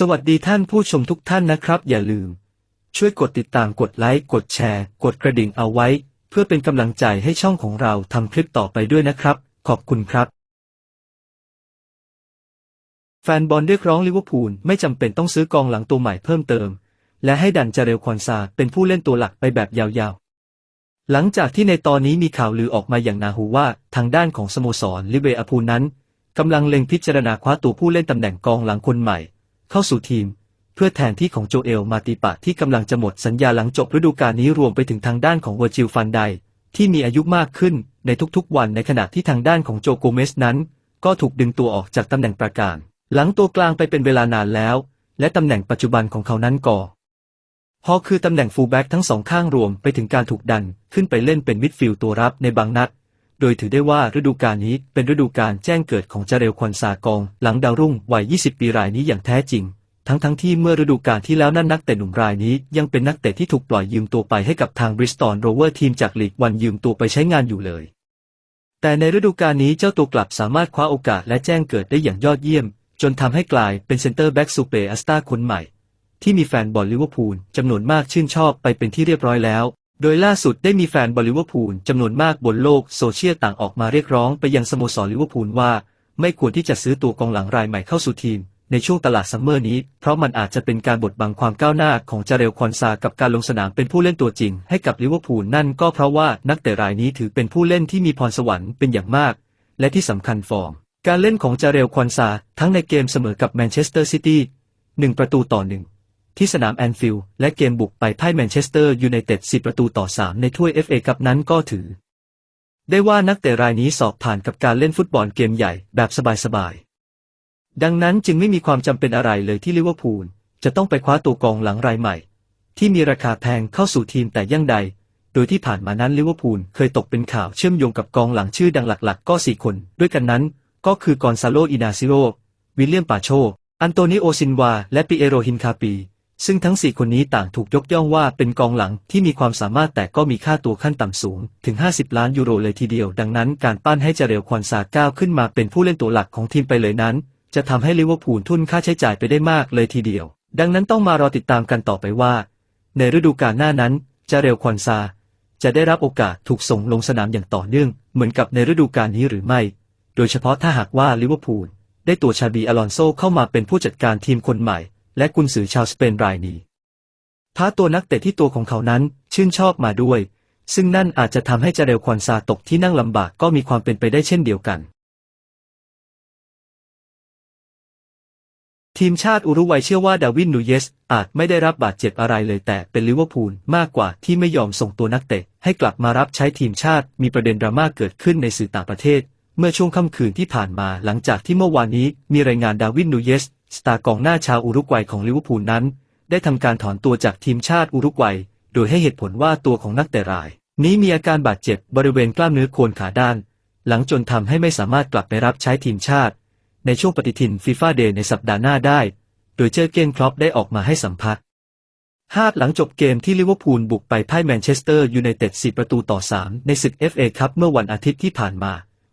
สวัสดีท่านผู้ชมทุกท่านนะครับ อย่าลืม ช่วยกดติดตามกดไลค์กดแชร์ กดกระดิ่งเอาไว้ เพื่อเป็นกำลังใจให้ช่องของเราทำคลิปต่อไปด้วยนะครับ ขอบคุณครับ แฟนบอลเรียกร้องลิเวอร์พูลไม่จำเป็นต้องซื้อกองหลังตัวใหม่เพิ่มเติม และให้ดันจาเรลควอนซาเป็นผู้เล่นตัวหลักไปแบบยาวๆ หลังจากที่ในตอนนี้มีข่าวลือออกมาอย่างนาหูว่าทางด้านของสโมสรลิเวอร์พูลนั้นกำลังเล็งพิจารณาคว้าตัวผู้เล่นตำแหน่งกองหลังคนใหม่ เข้าสู่ทีม เพื่อแทนที่ของโจเอลมาติปะที่กำลังจะหมดสัญญาหลังจบฤดูกาลนี้รวมไปถึงทางด้านของเวอร์จิลฟันไดที่มีอายุมากขึ้นในทุกๆวันในขณะที่ทางด้านของโจโกเมสนั้น ก็ถูกดึงตัวออกจากตำแหน่งประการ หลังตัวกลางไปเป็นเวลานานแล้ว และตำแหน่งปัจจุบันของเขานั้นก่อพอคือตำแหน่งฟูลแบ็กทั้งสองข้างรวมไปถึงการถูกดันขึ้นไปเล่นเป็นมิดฟิลด์ตัวรับในบางนัด โดยถือได้ว่าฤดูกาลนี้เป็นฤดูกาลแจ้งเกิดของจาเรลควันซากอง หลังดาวรุ่งวัย 20 ปีรายนี้อย่างแท้จริง ทั้งทั้งที่เมื่อฤดูกาลที่แล้วนั่นนักเตะหนุ่มรายนี้ ยังเป็นนักเตะที่ถูกปล่อยยืมตัวไปให้กับทางบริสตอลโรเวอร์ทีมจากลีกวันยืมตัวไปใช้งานอยู่เลย แต่ในฤดูกาลนี้เจ้าตัวกลับสามารถคว้าโอกาสและแจ้งเกิดได้อย่างยอดเยี่ยม จนทำให้กลายเป็นเซนเตอร์แบ็กซูเปอร์สตาร์คนใหม่ ที่มีแฟนบอลลิเวอร์พูลจำนวนมากชื่นชอบไปเป็นที่เรียบร้อยแล้ว โดยล่าสุดได้มีแฟนบอลลิเวอร์พูลจำนวนมากบนโลกโซเชียลต่างออกมาเรียกร้องไปยังสโมสรลิเวอร์พูลว่า ไม่ควรที่จะซื้อตัวกองหลังรายใหม่เข้าสู่ทีม ในช่วงตลาดซัมเมอร์นี้ เพราะมันอาจจะเป็นการบดบังความก้าวหน้าของจาเรลคอนซากับการลงสนามเป็นผู้เล่นตัวจริง ให้กับลิเวอร์พูลนั่นก็เพราะว่านักเตะรายนี้ถือเป็นผู้เล่นที่มีพรสวรรค์เป็นอย่างมาก และที่สำคัญฟอร์ม การเล่นของจาเรลคอนซาทั้งในเกมเสมอกับแมนเชสเตอร์ซิตี้หนึ่งประตูต่อหนึ่ง ที่สนามแอนฟิลด์และเกมบุกไปพ่ายแมนเชสเตอร์ยูไนเต็ด 10 ประตูต่อ 3 ในถ้วย FA คัพนั้นก็ถือ ได้ว่านักเตะรายนี้สอบผ่านกับการเล่นฟุตบอลเกมใหญ่แบบสบายๆ ดังนั้นจึงไม่มีความจำเป็นอะไรเลยที่ลิเวอร์พูลจะต้องไปคว้าตัวกองหลังรายใหม่ ที่มีราคาแพงเข้าสู่ทีมแต่ยั่งใด โดยที่ผ่านมานั้นลิเวอร์พูลเคยตกเป็นข่าวเชื่อมโยงกับกองหลังชื่อดังหลักๆ ก็สี่คน ด้วยกันนั้น ก็คือกอนซาโลอินาซิโรวิลเลียมปาโช อันโตนิโอซินวา และปิเอโรฮินคาปี ซึ่งทั้ง4คนนี้ต่างถูกยกย่องว่าเป็นกองหลังที่มีความสามารถแต่ก็มีค่าตัวขั้นต่ำสูง ถึง 50 ล้านยูโรเลยทีเดียว ดังนั้นการปั้นให้เจเรลควอนซาก้าวขึ้นมาเป็นผู้เล่นตัวหลักของทีมไปเลยนั้น จะทำให้ลิเวอร์พูลทุนค่าใช้จ่ายไปได้มากเลยทีเดียว ดังนั้นต้องมารอติดตามกันต่อไปว่า ในฤดูกาลหน้านั้นเจเรลควอนซาจะได้รับโอกาสถูกส่งลงสนามอย่างต่อเนื่อง เหมือนกับในฤดูกาลนี้หรือไม่ โดยเฉพาะถ้าหากว่าลิเวอร์พูลได้ตัวชาบีอลอนโซเข้ามาเป็นผู้จัดการทีมคนใหม่ และกุนซือชาวสเปนรายนี้พาตัวนักเตะที่ตัวของเขานั้นชื่นชอบมาด้วย ซึ่งนั่นอาจจะทำให้เจเรลควอนซาตกที่นั่งลำบากก็มีความเป็นไปได้เช่นเดียวกัน ทีมชาติอุรุกวัยเชื่อว่าดาวินนูเยส อาจไม่ได้รับบาดเจ็บอะไรเลยแต่เป็นลิเวอร์พูลมากกว่าที่ไม่ยอมส่งตัวนักเตะ ให้กลับมารับใช้ทีมชาติมีประเด็นดราม่าเกิดขึ้นในสื่อต่างประเทศ เมื่อช่วงค่ำคืนที่ผ่านมาหลังจากที่เมื่อวานนี้มีรายงานดาวินนูเยส สตาร์กองหน้าชาวอุรุกวัยของลิเวอร์พูลนั้น ได้ทำการถอนตัวจากทีมชาติอุรุกวัย โดยให้เหตุผลว่าตัวของนักเตะราย นี้มีอาการบาดเจ็บบริเวณกล้ามเนื้อโคนขาด้าน หลังจนทำให้ไม่สามารถกลับไปรับใช้ทีมชาติ ในช่วงปฏิทินฟีฟ่าเดย์ในสัปดาห์หน้าได้ โดยเจอเกนครอปได้ออกมาให้สัมภาษณ์ฮาดหลังจบเกมที่ลิเวอร์พูลบุกไปพ่ายแมนเชสเตอร์ยูไนเต็ด 4 ประตูต่อ 3 ในศึก FA คัพเมื่อวันอาทิตย์ที่ผ่านมา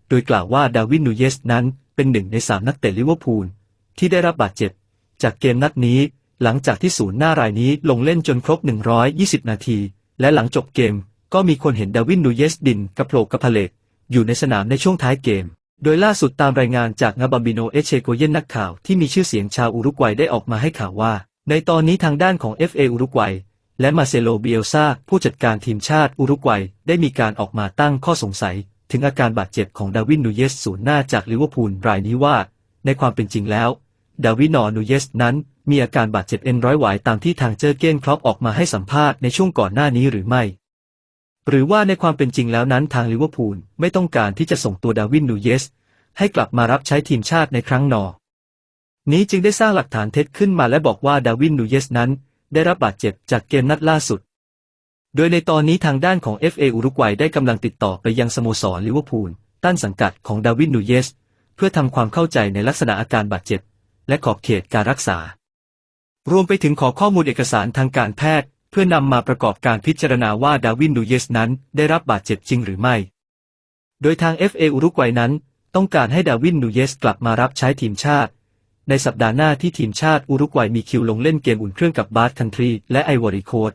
โดยกล่าวว่าดาวินนูเยสนั้นเป็นหนึ่งในสามนักเตะลิเวอร์พูล ที่ได้รับบาดเจ็บ จากเกมนัดนี้ หลังจากที่ศูนย์หน้ารายนี้ลงเล่นจนครบ 120 นาที และหลังจบเกม ก็มีคนเห็นดาวินนูเยสดินกระโผลกกระเพลกอยู่ในสนามในช่วงท้ายเกม โดยล่าสุดตามรายงานจากงาบัมบิโนเอเชโกเยนนักข่าวที่มีชื่อเสียงชาวอุรุกวัยได้ออกมาให้ข่าวว่า ในตอนนี้ทางด้านของ FA อุรุกวัยและมาเซโลเบียลซาผู้จัดการทีมชาติอุรุกวัยได้มีการออกมาตั้งข้อสงสัย ถึงอาการบาดเจ็บของดาวินนูเยสศูนย์หน้าจากลิเวอร์พูลรายนี้ว่า ในความเป็นจริงแล้ว ดาวินอนูเยสนั้นมีอาการบาดเจ็บเอ็นร้อยหวายตามที่ทางเจอเก้นครอปออกมาให้สัมภาษณ์ในช่วงก่อนหน้านี้หรือไม่ หรือว่าในความเป็นจริงแล้วนั้นทางลิเวอร์พูลไม่ต้องการที่จะส่งตัวดาวินนูเยส ให้กลับมารับใช้ทีมชาติในครั้งนอ นี้จึงได้สร้างหลักฐานเท็จขึ้นมาและบอกว่าดาวินนูเยสนั้น ได้รับบาดเจ็บจากเกมนัดล่าสุด โดยในตอนนี้ทางด้านของ FA อุรุกวัยได้กำลังติดต่อไปยังสโมสรลิเวอร์พูลต้านสังกัดของดาวินนูเยส เพื่อทำความเข้าใจในลักษณะอาการบาดเจ็บ และขอบเขตการรักษา รวมไปถึงขอข้อมูลเอกสารทางการแพทย์ เพื่อนำมาประกอบการพิจารณาว่าดาวินนูเยสนั้นได้รับบาดเจ็บจริงหรือไม่ โดยทาง FA อุรุกวัยนั้น ต้องการให้ดาวินนูเยสกลับมารับใช้ทีมชาติ ในสัปดาห์หน้าที่ทีมชาติอุรุกวัยมีคิวลงเล่นเกมอุ่นเครื่องกับบาสคันทรีและไอวอรีโคส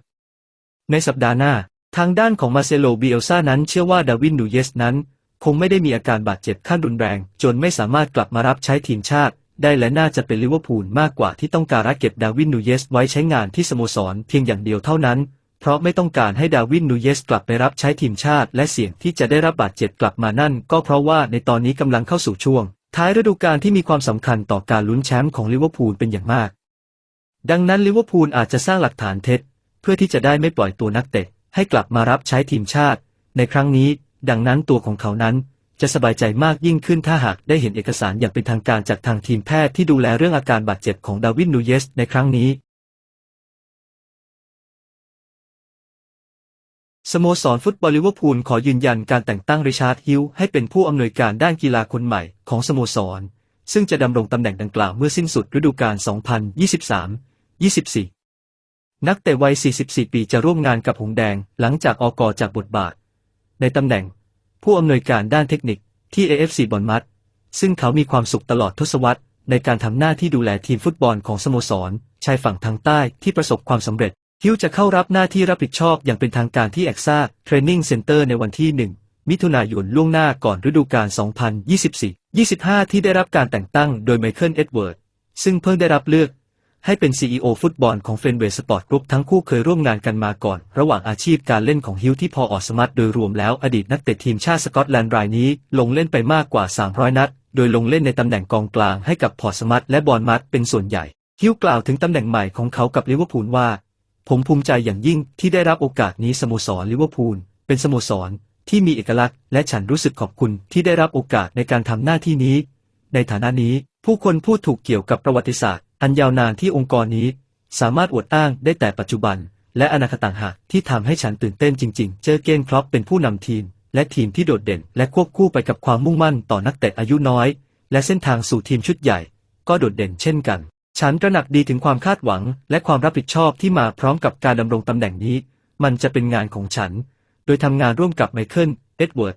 ในสัปดาห์หน้า ทางด้านของมาเซโลเบียลซานั้นเชื่อว่าดาวินนูเยสนั้น คงไม่ได้มีอาการบาดเจ็บขั้นรุนแรง จนไม่สามารถกลับมารับใช้ทีมชาติ ได้และน่าจะเป็นลิเวอร์พูลมากกว่าที่ต้องการเก็บดาวินนูเยสไว้ใช้งานที่สโมสรเพียงอย่างเดียวเท่านั้น เพราะไม่ต้องการให้ดาวินนูเยสกลับไปรับใช้ทีมชาติ และเสี่ยงที่จะได้รับบาดเจ็บกลับมานั่น ก็เพราะว่าในตอนนี้กำลังเข้าสู่ช่วง ท้ายฤดูกาลที่มีความสำคัญต่อการลุ้นแชมป์ของลิเวอร์พูลเป็นอย่างมาก ดังนั้นลิเวอร์พูลอาจจะสร้างหลักฐานเท็จ เพื่อที่จะได้ไม่ปล่อยตัวนักเตะให้กลับมารับใช้ทีมชาติ ในครั้งนี้ ดังนั้นตัวของเขานั้นจะสบายใจมากยิ่งขึ้นถ้าหากได้เห็นเอกสารอย่างเป็นทางการจากทางทีมแพทย์ที่ดูแลเรื่องอาการบาดเจ็บของดาวินนูเยสในครั้งนี้ สโมสรฟุตบอลลิเวอร์พูลขอยืนยันการแต่งตั้งริชาร์ดฮิลให้เป็นผู้อำนวยการด้านกีฬาคนใหม่ของสโมสร ซึ่งจะดำรงตำแหน่งดังกล่าวเมื่อสิ้นสุดฤดูกาล 2023-24 นักเตะวัย 44 ปีจะร่วมงานกับหงแดงหลังจากออกอจากบทบาท ในตำแหน่ง ผู้อำนวยการด้านเทคนิคที่ AFC บอนมัด ซึ่งเขามีความสุขตลอดทศวรรษในการทำหน้าที่ดูแลทีมฟุตบอลของสโมสร ชายฝั่งทางใต้ที่ประสบความสำเร็จ ฮิวจะเข้ารับหน้าที่รับผิดชอบอย่างเป็นทางการที่แอ็กซ่าเทรนนิ่งเซ็นเตอร์ในวันที่ 1 มิถุนายนล่วงหน้าก่อนฤดูกาล 2024-25 ที่ได้รับการแต่งตั้งโดยไมเคิล เอ็ดเวิร์ด ซึ่งเพิ่งได้รับเลือก ให้เป็น CEO ฟุตบอลของเฟนเวย์สปอร์ตกรุ๊ปทั้งคู่เคยร่วมงานกันมาก่อน ระหว่างอาชีพการเล่นของฮิวที่พอออสมัตโดยรวมแล้วอดีตนักเตะทีมชาติสกอตแลนด์รายนี้ ลงเล่นไปมากกว่า 300 นัด โดยลงเล่นในตำแหน่งกองกลางให้กับพอสมัตและบอลมัตเป็นส่วนใหญ่ ฮิวกล่าวถึงตำแหน่งใหม่ของเขากับลิเวอร์พูลว่า ผมภูมิใจอย่างยิ่งที่ได้รับโอกาสนี้สโมสรลิเวอร์พูลเป็นสโมสรที่มีเอกลักษณ์และฉันรู้สึกขอบคุณที่ได้รับโอกาสในการทำหน้าที่นี้ ในฐานะนี้ผู้คนพูดถูกเกี่ยวกับประวัติศาสตร์ อันยาวนานที่องค์กรนี้ สามารถอวดอ้างได้แต่ปัจจุบัน และอนาคตต่างหากที่ทำให้ฉันตื่นเต้นจริง ๆ เจอเกนครอปเป็นผู้นำทีม และทีมที่โดดเด่น และควบคู่ไปกับความมุ่งมั่นต่อนักเตะอายุน้อย และเส้นทางสู่ทีมชุดใหญ่ ก็โดดเด่นเช่นกัน ฉันตระหนักดีถึงความคาดหวัง และความรับผิดชอบที่มาพร้อมกับการดำรงตำแหน่งนี้ มันจะเป็นงานของฉัน โดยทำงานร่วมกับไมเคิล เอ็ดเวิร์ด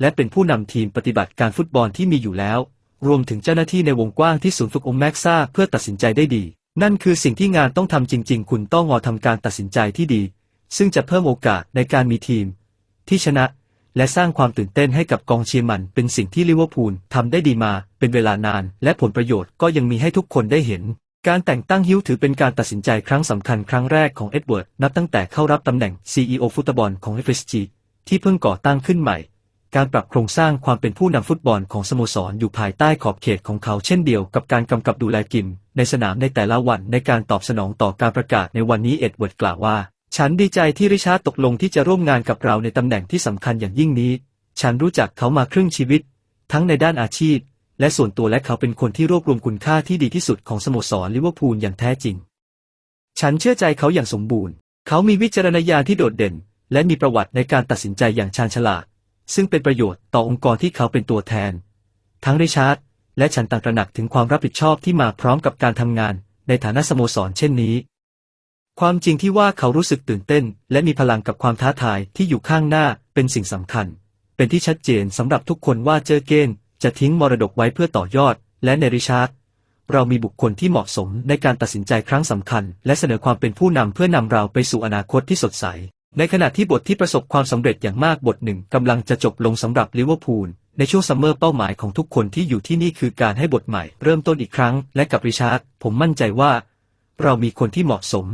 และเป็นผู้นำทีมปฏิบัติการฟุตบอลที่มีอยู่แล้ว รวมถึงเจ้าหน้าที่ในวงกว้างที่ศูนย์ฝึกอมแม็กซ่าเพื่อตัดสินใจได้ดี นั่นคือสิ่งที่งานต้องทำจริง ๆ คุณต้องงอทำการตัดสินใจที่ดี ซึ่งจะเพิ่มโอกาสในการมีทีม ที่ชนะและสร้างความตื่นเต้นให้กับกองเชียร์มันเป็นสิ่งที่ลิเวอร์พูลทำได้ดีมาเป็นเวลานาน และผลประโยชน์ก็ยังมีให้ทุกคนได้เห็น การแต่งตั้งฮิวถือเป็นการตัดสินใจครั้งสำคัญครั้งแรกของเอ็ดเวิร์ดนับตั้งแต่เข้ารับตำแหน่ง CEO ฟุตบอลของ FSG ที่เพิ่งก่อตั้งขึ้นใหม่ การปรับโครงสร้างความเป็นผู้นำฟุตบอลของสโมสรอยู่ภายใต้ขอบเขตของเขาเช่นเดียวกับการกำกับดูแลกิม ในสนามในแต่ละวันในการตอบสนองต่อการประกาศในวันนี้เอ็ดเวิร์ดกล่าวว่า ฉันดีใจที่ริชาร์ดตกลงที่จะร่วมงานกับเราในตำแหน่งที่สำคัญอย่างยิ่งนี้ ฉันรู้จักเขามาครึ่งชีวิต ทั้งในด้านอาชีพ และส่วนตัวและเขาเป็นคนที่รวบรวมคุณค่าที่ดีที่สุดของสโมสรลิเวอร์พูลอย่างแท้จริง ฉันเชื่อใจเขาอย่างสมบูรณ์ เขามีวิจารณญาณที่โดดเด่น และมีประวัติในการตัดสินใจอย่างชาญฉลาด ซึ่งเป็นประโยชน์ต่อองค์กรที่เขาเป็นตัวแทน ทั้งริชาร์ดและฉันต่างตระหนักถึงความรับผิดชอบที่มาพร้อมกับการทำงานในฐานะสโมสรเช่นนี้ ความจริงที่ว่าเขารู้สึกตื่นเต้น และมีพลังกับความท้าทายที่อยู่ข้างหน้าเป็นสิ่งสำคัญ เป็นที่ชัดเจนสำหรับทุกคนว่าเจอเกนจะทิ้งมรดกไว้เพื่อต่อยอด และในริชาร์ดเรามีบุคคลที่เหมาะสมในการตัดสินใจครั้งสำคัญ และเสนอความเป็นผู้นำเพื่อนำเราไปสู่อนาคตที่สดใส ในขณะที่บทที่ประสบความสำเร็จอย่างมากบทหนึ่งกำลังจะจบลงสำหรับลิเวอร์พูลในช่วงซัมเมอร์เป้าหมายของทุกคนที่อยู่ที่นี่คือการให้บทใหม่เริ่มต้นอีกครั้ง และกับริชาร์ดผมมั่นใจว่า เรามีคนที่เหมาะสม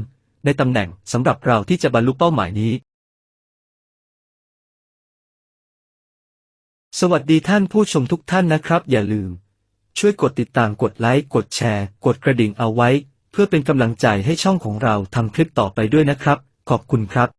ในตำแหน่งสำหรับเราที่จะบรรลุเป้าหมายนี้ สวัสดีท่านผู้ชมทุกท่านนะครับ อย่าลืม ช่วยกดติดตามกดไลค์กดแชร์ กดกระดิ่งเอาไว้ เพื่อเป็นกำลังใจให้ช่องของเราทำคลิปต่อไปด้วยนะครับ ขอบคุณครับ